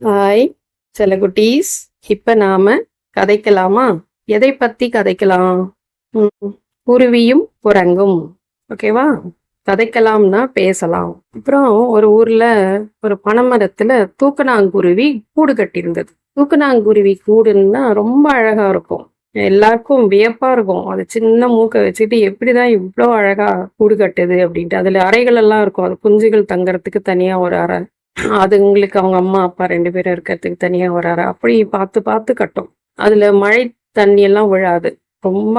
Hi சில குட்டீஸ் இப்ப நாம கதைக்கலாமா? எதை பத்தி கதைக்கலாம்? குருவியும் குரங்கும். ஓகேவா? கதைக்கலாம்னா பேசலாம். அப்புறம் ஒரு ஊர்ல ஒரு பனைமரத்துல தூக்கணாங்குருவி கூடு கட்டியிருந்தது. தூக்கணாங்குருவி கூடுன்னா ரொம்ப அழகா இருக்கும். எல்லாருக்கும் வியப்பா இருக்கும். அது சின்ன மூக்கை வச்சுட்டு எப்படிதான் இவ்வளோ அழகா கூடு கட்டுது அப்படின்ட்டு. அதுல அறைகள் எல்லாம் இருக்கும். அது குஞ்சுகள் தங்கறதுக்கு தனியா ஒரு அறை. அதுங்களுக்கு அவங்க அம்மா அப்பா ரெண்டு பேரும் இருக்கிறதுக்கு தனியாக வராரு? அப்படி பார்த்து பார்த்து கட்டும். அதில் மழை தண்ணி எல்லாம் விழாது. ரொம்ப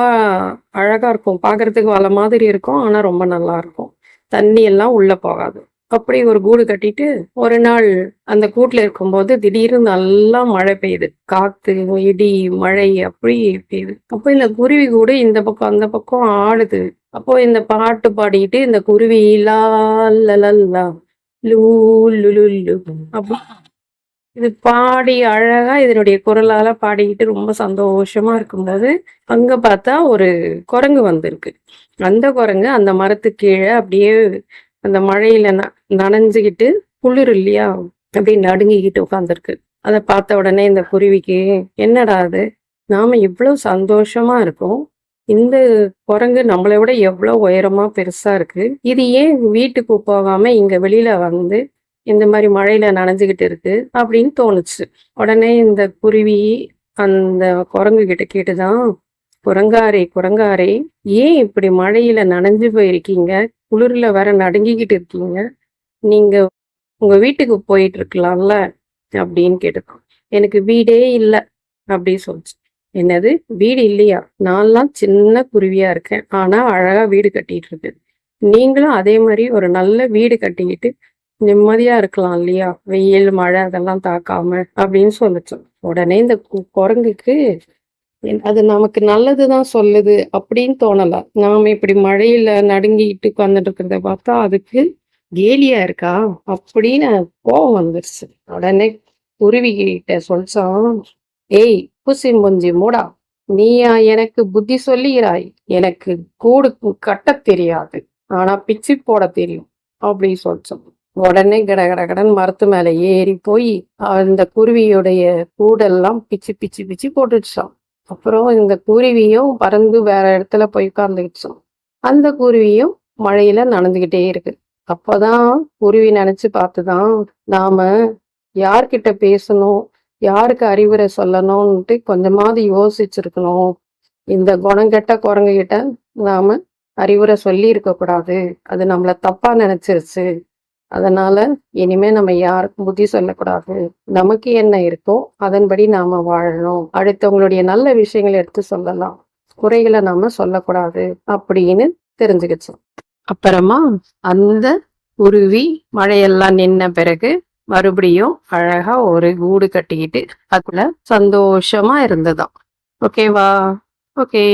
அழகா இருக்கும். பார்க்கறதுக்கு வள மாதிரி இருக்கும். ஆனால் ரொம்ப நல்லா இருக்கும். தண்ணி எல்லாம் உள்ளே போகாது. அப்படி ஒரு கூடு கட்டிட்டு ஒரு நாள் அந்த கூட்டுல இருக்கும்போது திடீர்னு நல்லா மழை பெய்யுது. காத்து இடி மழை அப்படி பெய்யுது. அப்போ இந்த குருவி கூட இந்த பக்கம் அந்த பக்கம் ஆடுது. அப்போ இந்த பாட்டு பாடிக்கிட்டு இந்த குருவி லா லலல்லா லூ இது பாடி அழகா இதனுடைய குரலால பாடிக்கிட்டு ரொம்ப சந்தோஷமா இருக்கும்போது அங்க பார்த்தா ஒரு குரங்கு வந்திருக்கு. அந்த குரங்கு அந்த மரத்து கீழே அப்படியே அந்த மழையில ந- நனைஞ்சுக்கிட்டு குளிர் இல்லையா? அப்படியே நடுங்கிக்கிட்டு உட்காந்துருக்கு அதை பார்த்த உடனே இந்த குருவிக்கு என்னடா அது நாம இவ்வளவு சந்தோஷமா இருக்கோம். இந்த குரங்கு நம்மளை விட எவ்வளோ உயரமா பெருசா இருக்கு. இது ஏன் வீட்டுக்கு போகாம இங்க வெளியில வந்து இந்த மாதிரி மழையில நனைஞ்சுக்கிட்டு இருக்கு அப்படின்னு தோணுச்சு. உடனே இந்த குருவி அந்த குரங்கு கிட்ட கேட்டுதான் குரங்காரே குரங்காரே ஏன் இப்படி மழையில நனைஞ்சு போயிருக்கீங்க? குளிர்ல வேற நடுங்கிக்கிட்டு இருக்கீங்க. நீங்க உங்க வீட்டுக்கு போயிட்டு இருக்கலாம்ல? அப்படின்னு கேட்டுக்கோ எனக்கு வீடே இல்லை அப்படி சொல்லிச்சு. என்னது? வீடு இல்லையா? நான்லாம் சின்ன குருவியா இருக்கேன். ஆனா அழகா வீடு கட்டிட்டு இருக்கு நீங்களும் அதே மாதிரி ஒரு நல்ல வீடு கட்டிக்கிட்டு நிம்மதியா இருக்கலாம் இல்லையா? வெயில் மழை அதெல்லாம் தாக்காம அப்படின்னு சொல்லுச்சு. உடனே இந்த கு- குரங்குக்கு அது நமக்கு நல்லதுதான் சொல்லுது அப்படின்னு தோணலாம் நாம இப்படி மழையில நடுங்கிட்டு உட்காந்துட்டு இருக்கிறத பார்த்தா அதுக்கு கேலியா இருக்கா? அப்படின்னு கோபம் வந்துருச்சு. உடனே குருவி கிட்ட சொல்லிச்சான் ஏய் புசி முஞ்சி மூடா. நீயா எனக்கு புத்தி சொல்லுகிறாய். எனக்கு கூடு கட்ட தெரியாது. ஆனா பிச்சு போட தெரியும். அப்படி சொல்லிச்சோம் உடனே கட கட கடன் மரத்து மேல ஏறி போய் அந்த குருவியுடைய கூடெல்லாம் பிச்சு பிச்சு பிச்சு போட்டுச்சான் அப்புறம் இந்த குருவியும் பறந்து வேற இடத்துல போய் உட்கார்ந்துக்கிச்சோம் அந்த குருவியும் மழையில நடந்துகிட்டே இருக்கு. அப்பதான் குருவி நினைச்சு பார்த்துதான் நாம யார்கிட்ட பேசணும்? யாருக்கு அறிவுரை சொல்லணும்னுட்டு கொஞ்சமாவது யோசிச்சிருக்கணும். இந்த குணங்கெட்ட குரங்குகிட்ட நாம அறிவுரை சொல்லி இருக்கக்கூடாது அது நம்மள தப்பா நினைச்சிருச்சு. அதனால இனிமே நம்ம யாருக்கும் புத்தி சொல்லக்கூடாது. நமக்கு என்ன இருக்கோ அதன்படி நாம வாழணும். அடுத்தவங்களுடைய நல்ல விஷயங்களை எடுத்து சொல்லலாம். குறைகளை நாம சொல்லக்கூடாது அப்படின்னு தெரிஞ்சுக்கிச்சோம் அப்புறமா அந்த குருவி மழையெல்லாம் நின்ன பிறகு மறுபடியும் அழகா ஒரு கூடு கட்டிக்கிட்டு அதுக்குள்ள சந்தோஷமா இருந்ததாம். ஓகேவா? ஓகே.